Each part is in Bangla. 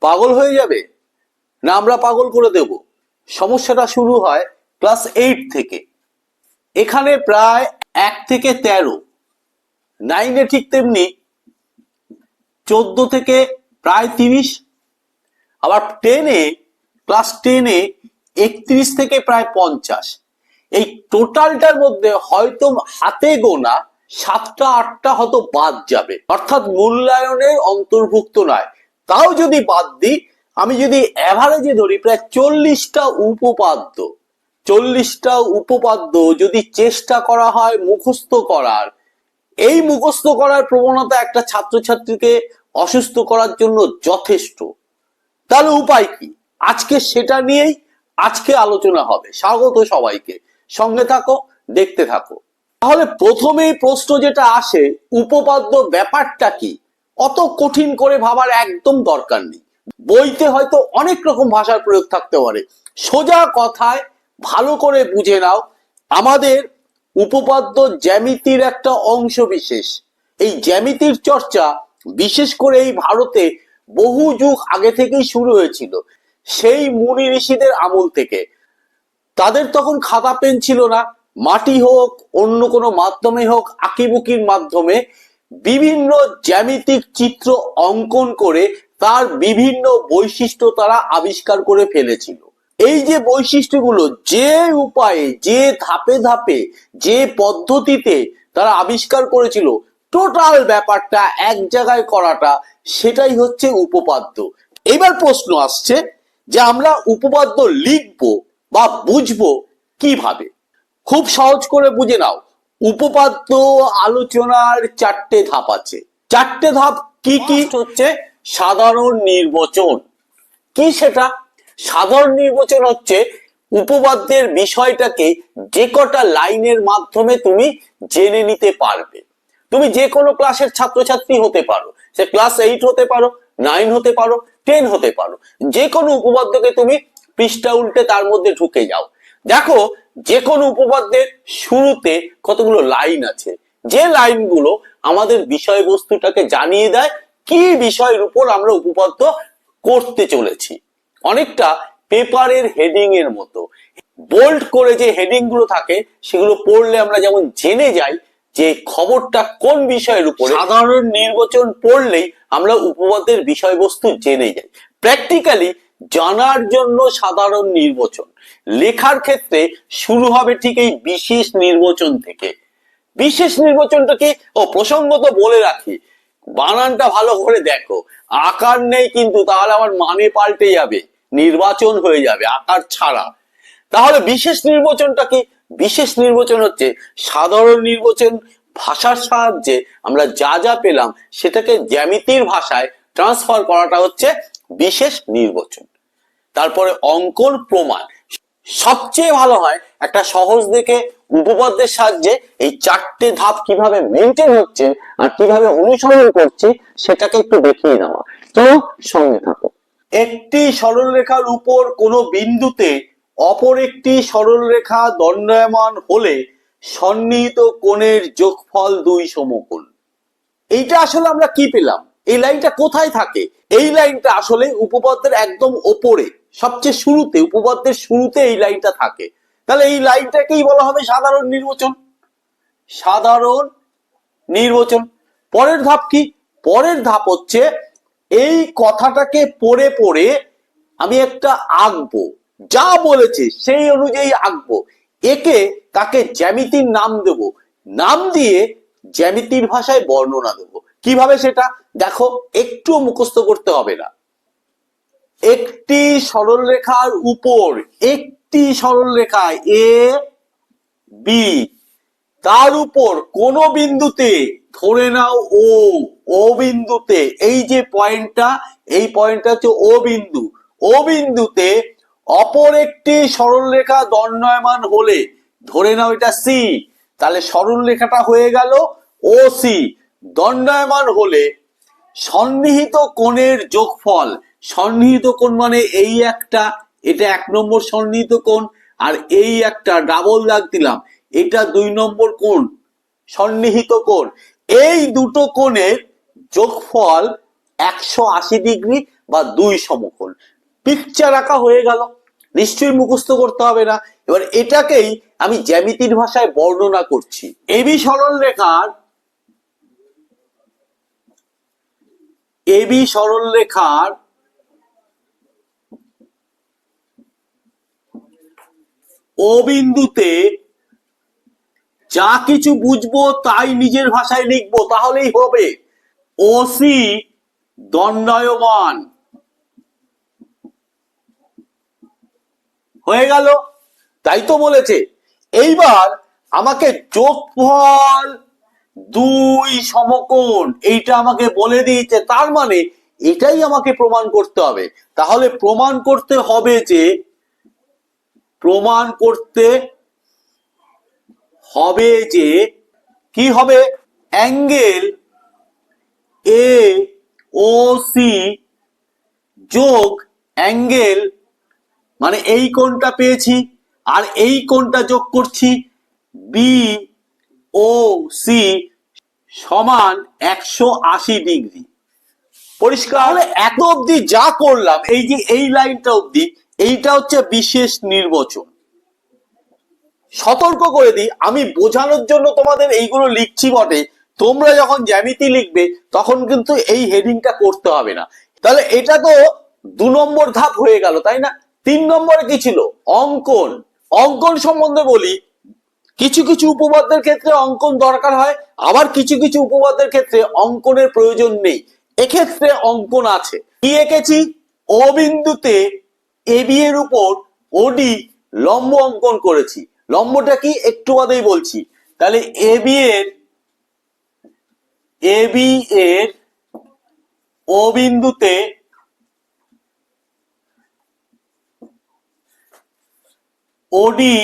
পাগল হয়ে যাবে? না আমরা পাগল করে দেব। সমস্যাটা শুরু হয় ক্লাস এইট থেকে। এখানে প্রায় এক থেকে তেরো। নাইনে ঠিক তেমনি। চোদ্দ থেকে প্রায় তিরিশ। আবার টেনে, ক্লাস টেনে একত্রিশ থেকে প্রায় পঞ্চাশ। এই টোটালটার মধ্যে হয়তো হাতে গোনা সাতটা, আটটা হয়তো বাদ যাবে। অর্থাৎ মূল্যায়নের অন্তর্ভুক্ত নয়। তাও যদি বাদ দিই, আমি যদি অ্যাভারেজে ধরি, প্রায় চল্লিশটা উপপাদ্য চল্লিশটা উপপাদ্য যদি চেষ্টা করা হয় মুখস্থ করার, এই মুখস্থ করার প্রবণতা একটা ছাত্রছাত্রীকে অসুস্থ করার জন্য যথেষ্ট। তাহলে উপায় কি? আজকে সেটা নিয়েই আজকে আলোচনা হবে। স্বাগত সবাইকে। সঙ্গে থাকো, দেখতে থাকো। তাহলে প্রথমেই প্রশ্ন যেটা আসে, উপপাদ্য ব্যাপারটা কি? অত কঠিন করে ভাবার একদম দরকার নেই। বইতে হয়তো অনেক রকম ভাষার প্রয়োগ থাকতে পারে। সোজা কথায় ভালো করে বুঝে নাও, আমাদের উপপাদ্য জ্যামিতির একটা অংশ বিশেষ। এই জ্যামিতির চর্চা বিশেষ করে এই ভারতে বহু যুগ আগে থেকেই শুরু হয়েছিল। সেই মুনি ঋষিদের আমল থেকে। তাদের তখন খাতা পেন ছিল না। মাটি হোক, অন্য কোনো মাধ্যমে হোক, আঁকিবুকির মাধ্যমে বিভিন্ন জ্যামিতিক চিত্র অঙ্কন করে তার বিভিন্ন বৈশিষ্ট্য তারা আবিষ্কার করে ফেলেছিল। এই যে বৈশিষ্ট্যগুলো যে উপায়ে, যে ধাপে ধাপে, যে পদ্ধতিতে তারা আবিষ্কার করেছিল, টোটাল ব্যাপারটা এক জায়গায় করাটা সেটাই হচ্ছে উপপাদ্য। এবার প্রশ্ন আসছে যে আমরা উপপাদ্য লিখব বা বুঝব কীভাবে? খুব সহজ করে বুঝে নাও। উপপাদ্য আলোচনার চারটে ধাপ আছে। চারটে ধাপ কি কি? হচ্ছে সাধারণ নির্বাচন। কি সেটা? সাধারণ নির্বাচন হচ্ছে উপপাদ্যের বিষয়টাকে যে কটা লাইনের মাধ্যমে তুমি জেনে নিতে পারবে। তুমি যে কোনো ক্লাসের ছাত্রছাত্রী হতে পারো। সে ক্লাস এইট হতে পারো নাইন হতে পারো টেন হতে পারো। যে কোনো উপপাদ্যকে তুমি পৃষ্ঠা উল্টে তার মধ্যে ঢুকে যাও। দেখো যে কোনো উপপাদ্যের শুরুতে কতগুলো লাইন আছে। যে লাইনগুলো আমাদের বিষয়বস্তুটাকে জানিয়ে দেয়, কি বিষয়ের উপর আমরা উপপাদ্য করতে চলেছি। অনেকটা পেপারের হেডিং এর মতো। বোল্ড করে যে হেডিংগুলো থাকে, সেগুলো পড়লে আমরা যেমন জেনে যাই যে খবরটা কোন বিষয়ের উপরে। সাধারণ নির্বাচন পড়লেই আমরা উপপাদ্যের বিষয়বস্তু জেনে যাই। প্র্যাকটিক্যালি জানার জন্য সাধারণ নির্বাচন। লেখার ক্ষেত্রে শুরু হবে ঠিক এই বিশেষ নির্বাচন থেকে। বিশেষ নির্বাচনটা কি ও প্রসঙ্গত বলে রাখি, বানানটা ভালো করে দেখো। আকার নেই কিন্তু তাহলে আমার মানে পাল্টে যাবে, নির্বাচন হয়ে যাবে, আকার ছাড়া। তাহলে বিশেষ নির্বাচনটা কি? বিশেষ নির্বাচন হচ্ছে সাধারণ নির্বাচন, ভাষার সাহায্যে আমরা যা যা পেলাম, সেটাকে জ্যামিতির ভাষায় ট্রান্সফার করাটা হচ্ছে বিশেষ নির্বাচন। তারপরে অঙ্কন প্রমাণ। সবচেয়ে ভালো হয় একটা সহজ দেখে উপপাদ্যের সাহায্যে এই চারটে ধাপ কীভাবে মেনটেন হচ্ছে আর কীভাবে অনুসরণ করছে সেটাকে একটু দেখিয়ে নেওয়া। তো সঙ্গে থাকো। একটি সরলরেখার উপর কোনো বিন্দুতে অপর একটি সরলরেখা দণ্ডায়মান হলে সন্নিহিত কোণের যোগফল দুই সমকোণ। এইটা আসলে আমরা কি পেলাম? এই লাইনটা কোথায় থাকে? এই লাইনটা আসলে উপপাদ্যের একদম ওপরে, সবচেয়ে শুরুতে, উপপাদ্যের শুরুতে এই লাইনটা থাকে। তাহলে এই লাইনটাকেই বলা হবে সাধারণ নির্বাচন। সাধারণ নির্বাচন। পরের ধাপ কি? পরের ধাপ হচ্ছে এই কথাটাকে পড়ে পড়ে আমি একটা আঁকবো। যা বলেছে সেই অনুযায়ী আঁকবো। একে তাকে জ্যামিতির নাম দেব? নাম দিয়ে জ্যামিতির ভাষায় বর্ণনা দেব। কীভাবে সেটা, দেখো একটু মুখস্থ করতে হবে না। একটি সরলরেখার উপর, একটি সরলরেখা এ বি তার উপর কোন বিন্দুতে, ধরে নাও ও ও বিন্দুতে, এই যে পয়েন্টটা, এই পয়েন্টটা হচ্ছে ও বিন্দু। ও বিন্দুতে অপর একটি সরলরেখা দণ্ডায়মান হলে, ধরে নাও এটা সি তাহলে সরলরেখাটা হয়ে গেল ও সি দণ্ডায়মান হলে সন্নিহিত কোণের যোগফল, সন্নিহিত কোণ মানে এই একটা, এটা এক নম্বর সন্নিহিত কোণ, আর এই একটা ডাবল দাগ দিলাম, এটা দুই নম্বর কোণ, সন্নিহিত কোণ। এই দুটো কোণের যোগফল একশো আশি ডিগ্রি বা দুই সমকোণ। পিকচার আঁকা হয়ে গেল, নিশ্চয়ই মুখস্থ করতে হবে না। এবার এটাকেই আমি জ্যামিতির ভাষায় বর্ণনা করছি। এবি সরল রেখার এবি সরল রেখার ও বিন্দুতে যা কিছু বুঝব তাই নিজের ভাষায় লিখব, তাহলেই হবে। ওসি দণ্ডায়মান। হয়ে গেল। তাই তো বলেছে। এইবার আমাকে যোগফল দুই সমকোণ, এইটা আমাকে বলে দিয়েছে, তার মানে এটাই আমাকে প্রমাণ করতে হবে। তাহলে প্রমাণ করতে হবে যে, প্রমাণ করতে হবে যে, কি হবে? অ্যাঙ্গেল এ ও সি যোগ অ্যাঙ্গেল মানে এই কোণটা পেয়েছি, আর এই কোণটা যোগ করছি বি ও সি সমান একশো আশি ডিগ্রি। পরিষ্কার? হলে এত অবধি যা করলাম, এই যে এই লাইনটা অবধি, এইটা হচ্ছে বিশেষ নির্বাচন। সতর্ক করে দিই, আমি বোঝানোর জন্য তোমাদের এইগুলো লিখছি বটে। তোমরা যখন জ্যামিতি লিখবে, তখন কিন্তু এই হেডিংটা করতে হবে না। তাহলে এটা তো দু নম্বর ধাপ হয়ে গেল, তাই না? তিন নম্বরে কি ছিল? অঙ্কন। অঙ্কন সম্বন্ধে বলি কিছু কিছু উপপাদ্যের ক্ষেত্রে অঙ্কন দরকার হয়, আবার কিছু কিছু উপপাদ্যের ক্ষেত্রে অঙ্কনের প্রয়োজন নেই। এক্ষেত্রে অঙ্কন আছে। কি এঁকেছি? ও বিন্দুতে এবি এর উপর ওডি লম্ব অঙ্কন করেছি। লম্বটা কি? একটু বাদেই বলছি। তাহলে এবি এর এবি এর ও বিন্দুতে ওডি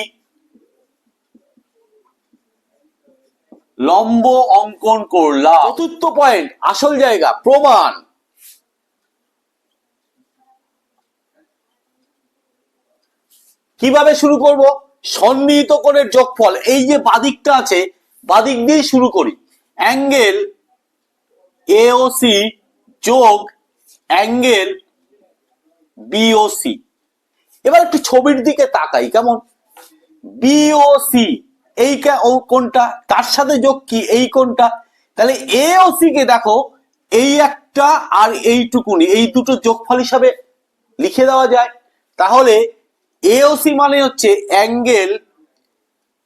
লম্ব অঙ্কন করলাম। চতুর্থ পয়েন্ট আসল জায়গা, প্রমাণ। কীভাবে শুরু করব? সন্নিহিত কোণের যোগফল, এই যে বাদিকটা আছে, বাদিক দিয়ে শুরু করি। অ্যাঙ্গেল এওসি যোগ অ্যাঙ্গেল বিওসি এবার একটু ছবির দিকে তাকাই, কেমন? বিওসি এই ও কোনটা? তার সাথে যোগ কি? এই কোনটা? তাহলে এওসি কে দেখো, এই একটা আর এইটুকুনি, এই দুটো যোগফল হিসাবে লিখে দেওয়া যায়। তাহলে এওসি মানে হচ্ছে অ্যাঙ্গেল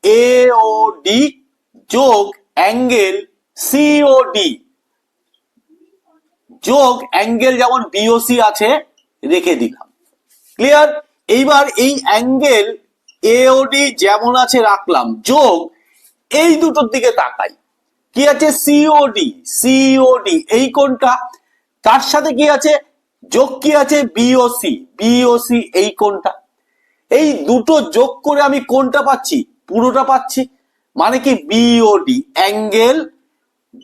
এওডি যোগ অ্যাঙ্গেল সিওডি যোগ অ্যাঙ্গেল যেমন বিওসি আছে, রেখে দিলাম। ক্লিয়ার? এইবার এই অ্যাঙ্গেল এওডি যেমন আছে, রাখলাম। যোগ, এই দুটোর দিকে তাকাই। কি আছে? সিওডি সিওডি এই কোনটা তার সাথে কি আছে? যোগ কি আছে? বিওসি বিওসি এই কোনটা এই দুটো যোগ করে আমি কোনটা পাচ্ছি, পুরোটা পাচ্ছি। মানে কি? বিওডি অ্যাঙ্গেল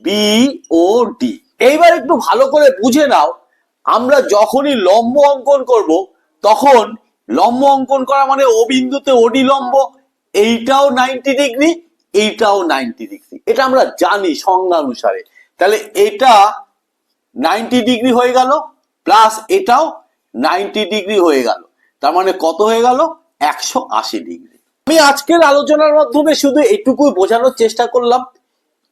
বিওডি এইবার একটু ভালো করে বুঝে নাও, আমরা যখনই লম্ব অঙ্কন করব, তখন লম্ব অঙ্কন করা মানে ও বিন্দুতে ওডি লম্ব, এইটাও নাইনটি ডিগ্রি এইটাও নাইনটি ডিগ্রি এটা আমরা জানি সংজ্ঞা অনুসারে তাহলে এটা নাইনটি ডিগ্রি হয়ে গেল প্লাস এটাও নাইনটি ডিগ্রি হয়ে গেল। তার মানে কত হয়ে গেল? একশো আশি ডিগ্রি আমি আজকের আলোচনার মাধ্যমে শুধু এটুকুই বোঝানোর চেষ্টা করলাম।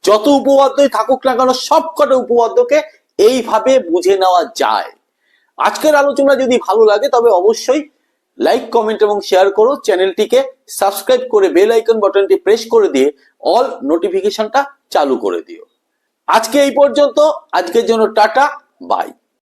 যত উপপাদ্যই থাকুক না কেন, সবকটা উপপাদ্যকে এইভাবে বুঝে নেওয়া যায়। আজকের আলোচনা যদি ভালো লাগে, তবে অবশ্যই লাইক কমেন্ট এবং শেয়ার করো। চ্যানেলটিকে সাবস্ক্রাইব করে বেল আইকন বাটনটি প্রেস করে দিয়ে অল নোটিফিকেশনটা চালু করে দিও। আজকে এই পর্যন্ত। আজকের জন্য টাটা। বাই